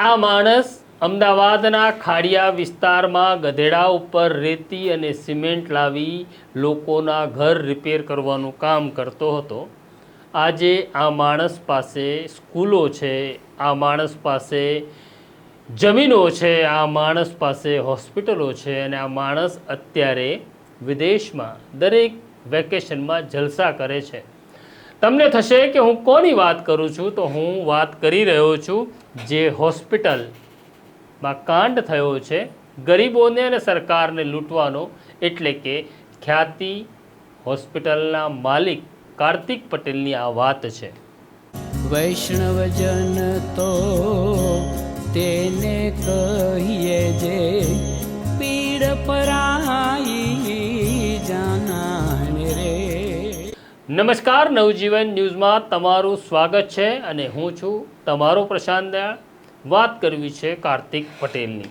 આ માણસ અમદાવાદના ખાડિયા વિસ્તારમાં ગધેડા ઉપર રેતી અને સિમેન્ટ લાવી લોકોના ઘર રિપેર કરવાનું કામ કરતો હતો. આજે આ માણસ પાસે સ્કૂલો છે, આ માણસ પાસે જમીનો છે, આ માણસ પાસે હોસ્પિટલો છે અને આ માણસ અત્યારે વિદેશમાં દરેક વેકેશનમાં જલસા કરે છે. તમને થશે કે હું કોની વાત કરું છું? તો હું વાત કરી રહ્યો છું જે હોસ્પિટલમાં કાંડ થયો છે ગરીબોને અને સરકારને લૂંટવાનો એટલે કે ખ્યાતિ હોસ્પિટલના માલિક કાર્તિક પટેલની આ વાત છે. વૈષ્ણવજન તો તેને કહીએ જે પીડ પરાઈ જાનાને રે. નમસ્કાર નવજીવન ન્યૂઝમાં તમારું સ્વાગત છે અને હું છું તમારો પ્રશાંત વાત કરવી છે કાર્તિક પટેલની.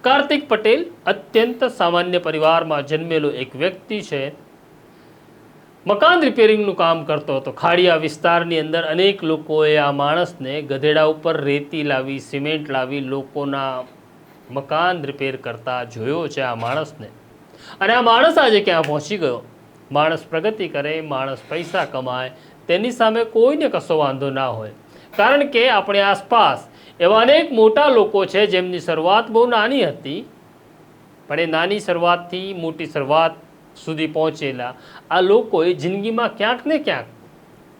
કાર્તિક પટેલ અત્યંત સામાન્ય પરિવારમાં જન્મેલો એક વ્યક્તિ છે. મકાન રિપેરિંગનું કામ કરતો હતો. ખાડિયા વિસ્તારની અંદર અનેક લોકોએ આ માણસને ગધેડા ઉપર રેતી લાવી, સિમેન્ટ લાવી લોકોના મકાન રિપેર કરતા જોયો છે આ માણસને. અને આ માણસ આજે ક્યાં પહોંચી ગયો? માણસ પ્રગતિ કરે, માણસ પૈસા કમાય, તેની સામે કોઈને કશો વાંધો ના હોય. કારણ કે આપણી આસપાસ એવા અનેક મોટા લોકો છે જેમની શરૂઆત બહુ નાની હતી, પણ એ નાની શરૂઆતથી મોટી શરૂઆત સુધી પહોંચેલા. આ લોકોએ જિંદગીમાં ક્યાંક ને ક્યાંક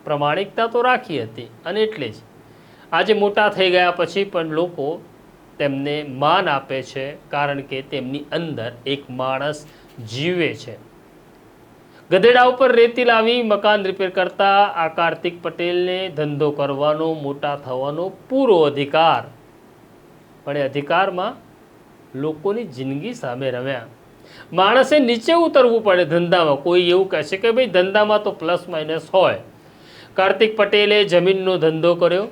પ્રમાણિકતા તો રાખી હતી અને એટલે જ. આજે મોટા થઈ ગયા પછી પણ લોકો તેમને માન આપે છે, કારણ કે તેમની અંદર એક માણસ જીવે છે. ગધેડા ઉપર રેતી લાવી મકાન રિપેર કરતા આ કાર્તિક પટેલને ધંધો કરવાનો, મોટા થવાનો પૂરો અધિકાર. પણ એ અધિકારમાં લોકોની જિંદગી સામે રમ્યા. માણસે નીચે ઉતરવું પડે ધંધામાં. કોઈ એવું કહેશે કે ભાઈ ધંધામાં તો પ્લસ માઇનસ હોય. કાર્તિક પટેલે જમીનનો ધંધો કર્યો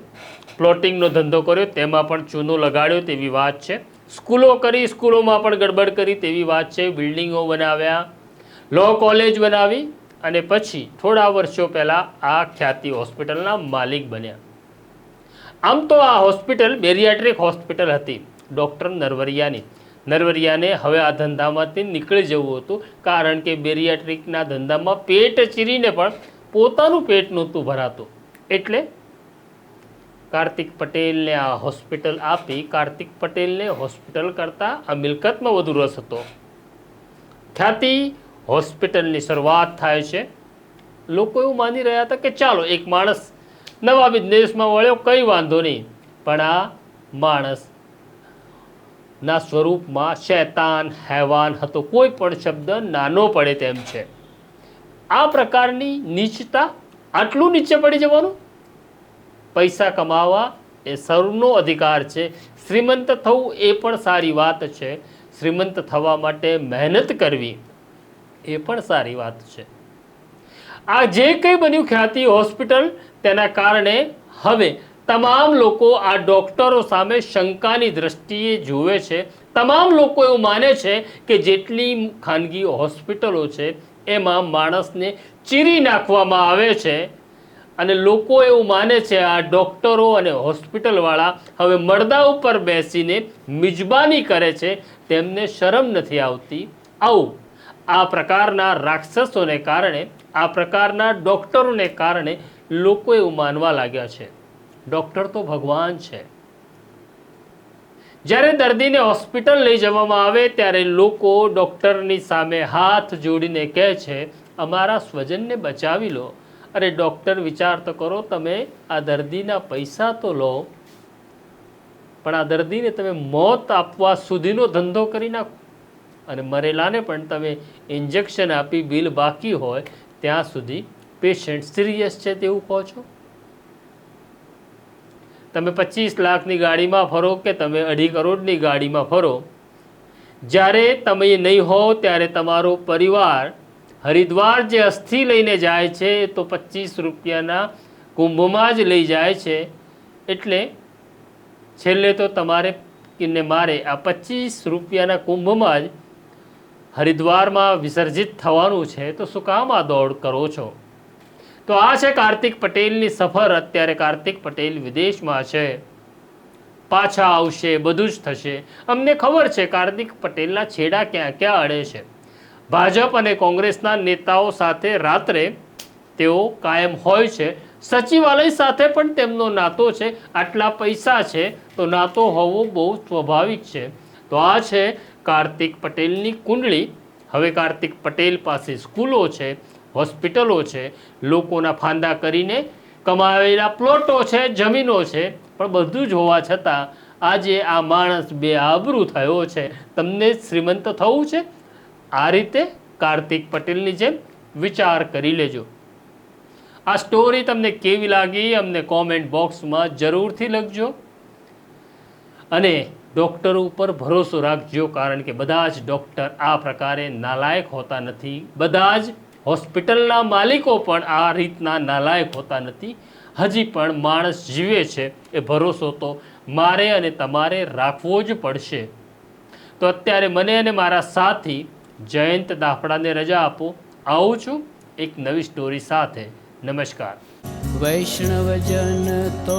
પ્લોટિંગનો ધંધો કર્યો, તેમાં પણ ચૂનો લગાડ્યો તેવી વાત છે. સ્કૂલો કરી, સ્કૂલોમાં પણ ગડબડ કરી તેવી વાત છે. બિલ્ડિંગો બનાવ્યા લો કોલેજ બનાવી અને પછી થોડા વર્ષો પહેલાં આ ખ્યાતિ હોસ્પિટલના માલિક બન્યા. આમ તો આ હોસ્પિટલ બેરિયાટ્રિક હોસ્પિટલ હતી, ડૉક્ટર નરવરિયાની. નરવરિયાને હવે આ ધંધામાંથી નીકળી જવું હતું, કારણ કે બેરિયાટ્રિકના ધંધામાં પેટ ચીરીને પણ પોતાનું પેટ નહોતું ભરાતું. એટલે કાર્તિક પટેલને આ હોસ્પિટલ આપી, કાર્તિક પટેલને હોસ્પિટલ કરતાં આ મિલકતમાં વધુ રસ હતો. ખ્યાતિ હોસ્પિટલની શરૂઆત થાય છે. લોકો એવું માની રહ્યા હતા કે ચાલો, એક માણસ નવા બિઝનેસમાં વળ્યો, કંઈ વાંધો નહીં. પણ આ માણસ ના સ્વરૂપમાં શૈતાન, હૈવાન હતો, કોઈ પણ શબ્દ નાનો પડે તેમ છે. આ પ્રકારની નીચતા આટલું નીચે પડી જવાનું? પૈસા કમાવા એ સર્વનો અધિકાર છે. શ્રીમંત થવું એ પણ સારી વાત છે. શ્રીમંત થવા માટે મહેનત કરવી. એ પણ સારી વાત છે. આ જે કંઈ બન્યું ખ્યાતિ હોસ્પિટલ, તેના કારણે હવે તમામ લોકો આ ડોક્ટરો સામે શંકાની દ્રષ્ટિએ જુએ છે. તમામ લોકો એવું માને છે કે જેટલી ખાનગી હોસ્પિટલો છે, એમાં માણસને ચીરી નાખવામાં આવે છે અને લોકો એવું માને છે આ ડોક્ટરો અને હોસ્પિટલવાળા હવે મરદા ઉપર બેસીને મિજબાની કરે છે. તેમને શરમ નથી આવતી. આવું આ પ્રકારના રાક્ષસોને કારણે, આ પ્રકારના ડોક્ટરોને કારણે લોકો એવું માનવા લાગ્યા છે. ડૉક્ટર તો ભગવાન છે. જ્યારે દર્દીને હોસ્પિટલ લઈ જવામાં આવે, ત્યારે લોકો ડૉક્ટરની સામે હાથ જોડીને કહે છે, અમારા સ્વજનને બચાવી લો. અરે ડૉક્ટર, વિચાર તો કરો, તમે આ દર્દીના પૈસા તો લો, પણ આ દર્દીને તમે મોત આપવા સુધીનો ધંધો કરી નાખો. અને મરેલાને પણ તમે ઇન્જેક્શન આપી બિલ બાકી હોય, ત્યાં સુધી પેશન્ટ સિરિયસ છે તેવું કહો છો? તમે પચીસ લાખની ગાડીમાં ફરો કે તમે અઢી કરોડની ગાડીમાં ફરો, જ્યારે તમે નહીં હો ત્યારે તમારો પરિવાર હરિદ્વાર જે અસ્થિ લઈને જાય છે તો પચીસ રૂપિયાના કુંભમાં જ લઈ જાય છે. એટલે છેલ્લે તો તમારે ને મારે આ પચીસ રૂપિયાના કુંભમાં જ હરિદ્વારમાં વિસર્જિત થવાનું છે, તો શું કામ આ દોડ કરો છો? તો આ છે કાર્તિક પટેલની સફર. અત્યારે કાર્તિક પટેલ વિદેશમાં છે. પાછા આવશે, બધું જ થશે. અમને ખબર છે કાર્તિક પટેલના છેડા ક્યાં ક્યાં અડે છે. ભાજપ અને કોંગ્રેસના નેતાઓ સાથે રાત્રે તેઓ કાયમ હોય છે. સચિવાલય સાથે પણ તેમનો નાતો છે. આટલા પૈસા છે, તો નાતો હોવો બહુ સ્વાભાવિક છે. તો આ છે કાર્તિક પટેલની કુંડળી. હવે કાર્તિક પટેલ પાસે સ્કૂલો છે, હોસ્પિટલો છે, લોકોના ફાંદા કરીને કમાવેલા પ્લોટો છે, જમીનો છે. પણ બધું જ હોવા છતાં આજે આ માણસ બે આબરૂ થયો છે. તમને શ્રીમંત થવું છે? આ રીતે કાર્તિક પટેલની જેમ વિચાર કરી લેજો. આ સ્ટોરી તમને કેવી લાગી? અમને કોમેન્ટ બોક્સમાં જરૂરથી લખજો. અને ડૉક્ટરો ઉપર ભરોસો રાખજો, કારણ કે બધા જ ડૉક્ટર આ પ્રકારે નાલાયક હોતા નથી. બધા જ હોસ્પિટલના માલિકો પણ આ રીતના નાલાયક હોતા નથી. હજી પણ માણસ જીવે છે, એ ભરોસો તો મારે અને તમારે રાખવો જ પડશે. તો અત્યારે મને અને મારા સાથી જયંત દાફડાને રજા આપો. આવું છું, એક નવી સ્ટોરી સાથે. નમસ્કાર. વૈષ્ણવજન તો